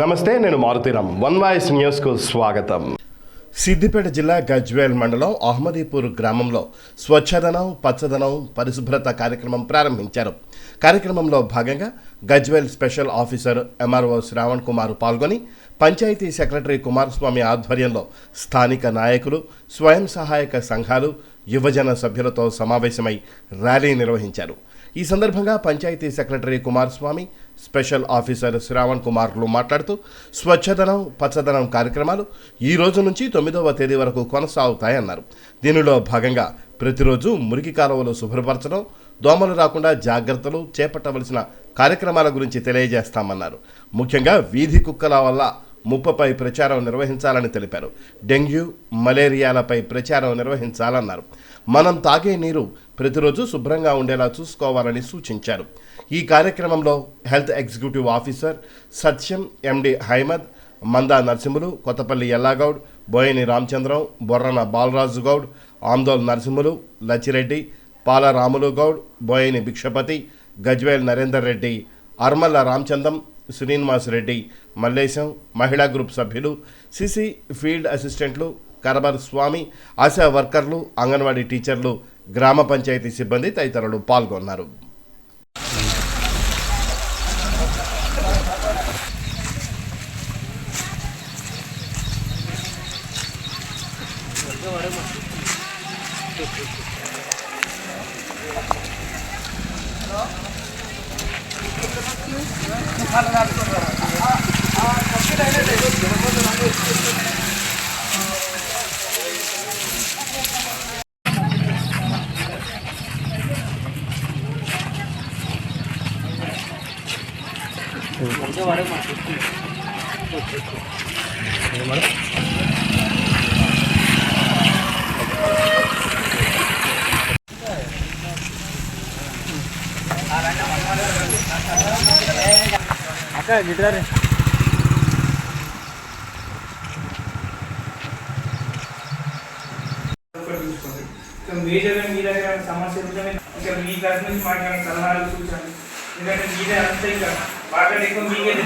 నమస్తే నేను Maruthi Ram one voice న్యూస్కు స్వాగతం. సిద్దిపేట జిల్లా గజ్వేల్ మండలం అహ్మదీపూర్ గ్రామంలో స్వచ్ఛదనం పచ్చదనం పరిశుభ్రత కార్యక్రమం ప్రారంభించారు. కార్యక్రమంలో భాగంగా Gajwel special officer MRO Shravan Kumar పాల్గొని పంచాయతీ సెక్రటరీ కుమారస్వామి ఆధ్వర్యంలో స్థానిక నాయకులు స్వయం సహాయక సంఘాలు యువజన సభ్యులతో సమావేశమై ర్యాలీ నిర్వహించారు. ఈ సందర్భంగా panchayat secretary Kumaraswamy special officer Shravan కుమార్లు మాట్లాడుతూ స్వచ్ఛదనం పచ్చదనం కార్యక్రమాలు ఈ రోజు నుంచి తొమ్మిదవ తేదీ వరకు కొనసాగుతాయన్నారు. దీనిలో భాగంగా ప్రతిరోజు మురికి కాలువలు శుభ్రపరచడం దోమలు రాకుండా జాగ్రత్తలు చేపట్టవలసిన కార్యక్రమాల గురించి తెలియజేస్తామన్నారు. ముఖ్యంగా వీధి కుక్కల వల్ల ముప్పపై ప్రచారం నిర్వహించాలని తెలిపారు. డెంగ్యూ మలేరియాలపై ప్రచారం నిర్వహించాలన్నారు. మనం తాగే నీరు ప్రతిరోజు శుభ్రంగా ఉండేలా చూసుకోవాలని సూచించారు. ఈ కార్యక్రమంలో health executive officer Satyam MD Haimad Manda Narasimhulu Kothapalli Ellagoud Boyani Ramachandram Borrana Balaraju Goud Andol Narasimhulu Lachireddy Pala Ramulu Goud బోయని Bhikshapathi Gajwel Narender Reddy అర్మల్ల రామచందం Srinivas Reddy Mallesham మహిళా గ్రూప్ సభ్యులు సిసి ఫీల్డ్ అసిస్టెంట్లు కరబర్ స్వామి ఆశా వర్కర్లు అంగన్వాడీ టీచర్లు గ్రామ పంచాయతీ సిబ్బంది తదితరులు పాల్గొన్నారు. అక్క గిటార్ ఇంకా మీ దగ్గర సమస్యలు ఉంటే ఇంకా మీ తరఫు నుంచి మాకు సలహాలు సూచనలు ఎందుకంటే మీదే అంతా ఇంకా బాగా ఎక్కువ మీకే ఒకటి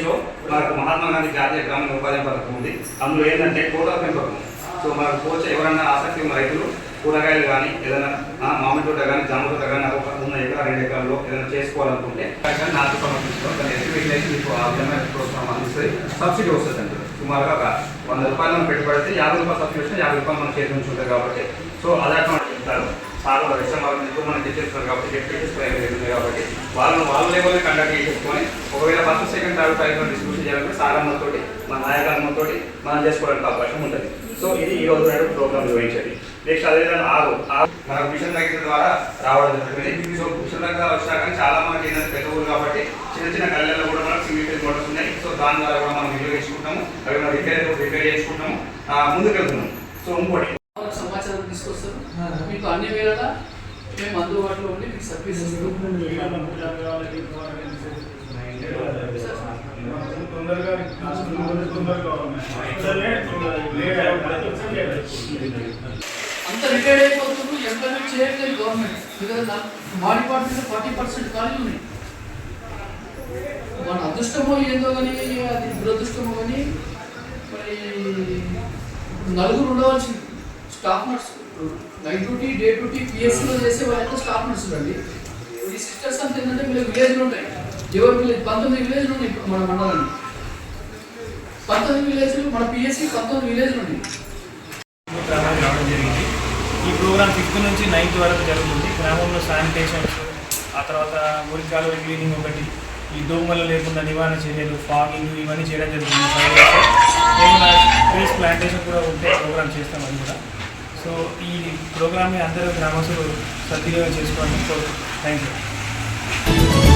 గవర్నమెంట్ మనకు మహాత్మా గాంధీ జాతీయ గ్రామీణ ఉపాధి పథకం ఉంది. అందులో ఏంటంటే కోటా పెంపకం సో మనకు కోచ ఎవరన్నా ఆసక్తి ఉన్న రైతులు కూరగాయలు కానీ ఏదైనా మామిడి తోట కానీ జామ తోట కానీ ఒక ఉన్న ఎకరా రెండు ఎకరాల్లో ఏదైనా చేసుకోవాలనుకుంటే కానీ నాకు సమర్పించుకోవాలి. దాన్ని ఎస్టిమేషన్ అయితే మీకు ఆ విధమైన ప్రోత్సాహం అందిస్తుంది. సబ్సిడీ వస్తుంది అండి సుమారుగా ఒక వంద రూపాయలు మనం పెట్టుబడితే యాభై రూపాయలు సబ్సిడీ వస్తే యాభై రూపాయలు మనం చేతి నుంచి ఉంటుంది కాబట్టి. సో అదే చెప్తారు చాలా వాళ్ళ విషయం వాళ్ళని ఎక్కువ మనం చెప్పేస్తున్నారు కాబట్టి డెప్యూటీస్ ఉంది కాబట్టి వాళ్ళని వాళ్ళ లెవెల్ కండక్ట్ చేసేసుకొని ఒకవేళ first second third prize distribution చేయాలంటే సార్ మన నాయకమ్మతోటి మనం చేసుకోవడానికి అవకాశం ఉంటుంది. సో ఇది ఈ రోజు నాడు ప్రోగ్రామ్ నిర్వహించేది. నెక్స్ట్ అదేవిధంగా ఆరు ఆరు మనకు మిషన్ దగ్గర ద్వారా రావడం జరుగుతుంది. సో మిషన్ దగ్గర వచ్చినా కానీ చాలా మంది ఏంటంటే పెద్ద ఊరు కాబట్టి చిన్న చిన్న గల్లెల్లో కూడా మనకు సింగిల్ ఫేజ్ మోటార్స్ ఉన్నాయి. సో దాని ద్వారా కూడా మనం వినియోగించుకుంటాము అవి మనం రిపేర్ రిపేర్ చేసుకుంటాము. ముందుకు వెళ్తున్నాం సో ఇంకోటి వాళ్ళకి సమాచారం తీసుకొస్తారు మీకు అన్ని వేళలా మేము అందుబాటులో ఉండి మీకు సర్వీస్ అంత రిటైర్డ్ అయిపోతున్నారు ఎంప్లాయ్మెంట్ చేయట్లేదు గవర్నమెంట్ ఎందుకంటే మా డిపార్ట్మెంట్ ఫార్టీ పర్సెంట్ ఖాళీ ఉన్నాయి. మన అదృష్టమో ఏందో కానీ అది దురదృష్టమో కానీ మరి నలుగురు ఉండవలసింది. Staff nurse. Night duty day duty పిఎస్సీలో చేసే వాళ్ళంతా స్టాఫ్ నర్సులు అండి ఈ సిస్టర్స్ అంతా ఏంటంటే వీళ్ళకి విలేజ్లు ఉంటాయి. ఎవరు విలేజ్ పంతొమ్మిది విలేజ్లు ఉన్నాయి మన మండలాన్ని పంతొమ్మిది విలేజ్లు మన పిఎస్సీ పంతొమ్మిది విలేజ్లు ఉన్నాయి. రావడం జరిగింది ఈ ప్రోగ్రామ్ ఫిఫ్త్ నుంచి నైన్త్ వరకు జరుగుతుంది. గ్రామంలో శానిటేషన్స్ ఆ తర్వాత మురికాలు క్లీనింగ్ ఒకటి ఈ దోమలు లేకుండా నివారణ చర్యలు ఫాగింగ్ ఇవన్నీ చేయడం జరుగుతుంది. ట్రీస్ ప్లాంటేషన్ కూడా ఉంటే ప్రోగ్రామ్ చేస్తాం అది కూడా. సో ఈ ప్రోగ్రామ్ని అందరూ గ్రామస్తులు సద్వినియోగం చేసుకోవాలని కోరుకుంటున్నాను. Thank you